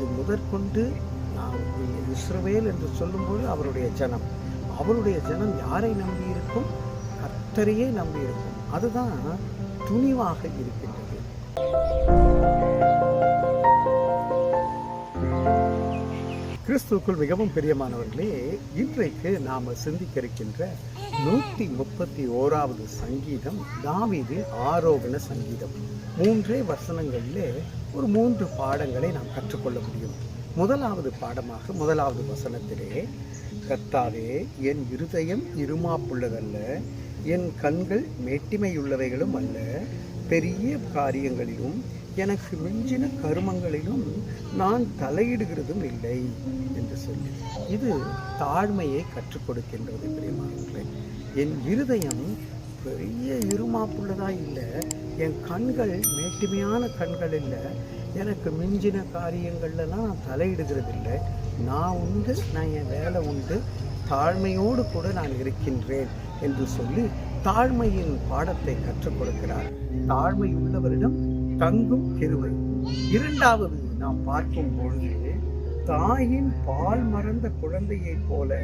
இது முதற்கொண்டு நாம் இஸ்ரவேல் என்று சொல்லும்போது அவருடைய ஜனம். அவருடைய ஜனம் யாரை நம்பியிருக்கும்? கர்த்தரையே நம்பியிருக்கும். அதுதான் துணிவாக இருக்கின்றது. கிறிஸ்துவுக்குள் மிகவும் பிரியமானவர்களே இன்றைக்கு நாம் சிந்திக்க இருக்கின்ற நூற்றி முப்பத்தி ஓராவது சங்கீதம் தாவீது ஆரோகண சங்கீதம். மூன்றே வசனங்களிலே ஒரு மூன்று பாடங்களை நாம் கற்றுக்கொள்ள முடியும். முதலாவது பாடமாக முதலாவது வசனத்திலே கர்த்தாவே என் இருதயம் இருமாப்புள்ளதல்ல என் கண்கள் மேட்டிமையுள்ளவைகளும் அல்ல பெரிய காரியங்களிலும் எனக்கு மிஞ்சின கருமங்களிலும் நான் தலையிடுகிறதும் இல்லை என்று சொல்லி. இது தாழ்மையை கற்றுக் கொடுக்கின்றது பிரியமானவர்களே. என் இருதயம் பெரிய இருமாப்புள்ளதாக இல்லை. என் கண்கள் மேட்டுமையான கண்கள் இல்லை. எனக்கு மிஞ்சின காரியங்கள்லாம் நான் தலையிடுகிறது இல்லை நான் உண்டு நான் என் வேலை உண்டு. தாழ்மையோடு கூட நான் இருக்கின்றேன் என்று சொல்லி தாழ்மையின் பாடத்தை கற்றுக் கொடுக்கிறார். தாழ்மை உள்ளவரிடம் தங்கும் கிருவை இரண்டாவது நாம் பார்க்கும் பொழுது தாயின் பால் மறந்த குழந்தையைப் போல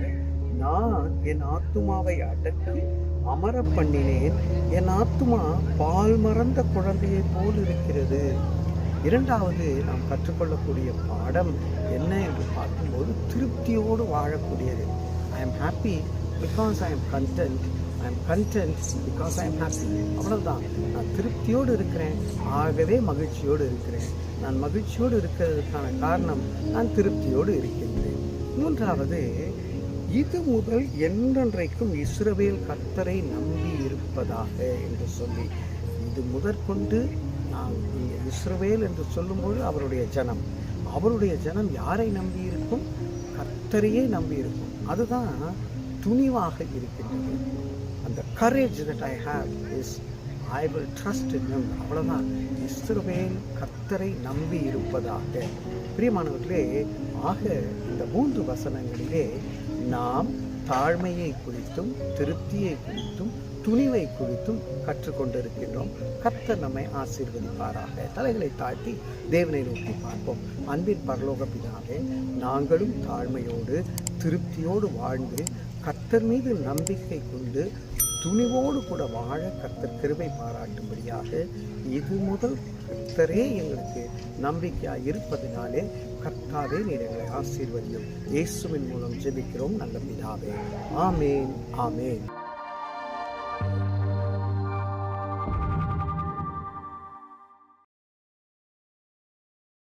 நான் என் ஆத்துமாவை அடக்கி அமர பண்ணினேன். என் ஆத்துமா பால் மறந்த குழந்தையைப் போல் இருக்கிறது. இரண்டாவது நாம் கற்றுக்கொள்ளக்கூடிய பாடம் என்ன என்று பார்க்கும்போது திருப்தியோடு வாழக்கூடியது. I am happy because I am content I am content because I am happy அவ்வளோதான் நான் திருப்தியோடு இருக்கிறேன். ஆகவே மகிழ்ச்சியோடு இருக்கிறேன். நான் மகிழ்ச்சியோடு இருக்கிறதுக்கான காரணம் நான் திருப்தியோடு இருக்கின்றேன். மூன்றாவது இது முதல் என்றென்றைக்கும் இஸ்ரவேல் கர்த்தரை நம்பி இருப்பதாக என்று சொல்லி இது முதற்கொண்டு நாம் இஸ்ரவேல் என்று சொல்லும்போது அவருடைய ஜனம். அவருடைய ஜனம் யாரை நம்பி இருக்கும்? கர்த்தரையே நம்பி இருக்கும். அதுதான் துணிவாக இருக்கின்றது. அந்த courage that I have is I will trust in அவ்வளோதான் இஸ்ரவேல் கர்த்தரை நம்பி இருப்பதாக. பிரியமானவர்களே ஆக இந்த மூன்று வசனங்களிலே நாம் தாழ்மையை குறித்தும் திருப்தியை குறித்தும் துணிவை குறித்தும் கற்றுக்கொண்டிருக்கின்றோம் கர்த்தர் நம்மை ஆசீர்வதிப்பாராக. தலைகளை தாழ்த்தி தேவனை நோக்கி பார்ப்போம். அன்பின் பரலோக பிதாவே நாங்களும் தாழ்மையோடு திருப்தியோடு வாழ்ந்து கர்த்தர் மீது நம்பிக்கை கொண்டு துணிவோடு கூட வாழ கர்த்தர் கிருபை பாராட்டும்படியாக இது முதல் கர்த்தரே எங்களுக்கு நம்பிக்கையாக இருப்பதினாலே கர்த்தாவே நீர் எங்களை ஆசீர்வதியும். இயேசுவின் மூலம் ஜெபிக்கிறோம் நல்ல பிதாவே. ஆமேன் ஆமேன்.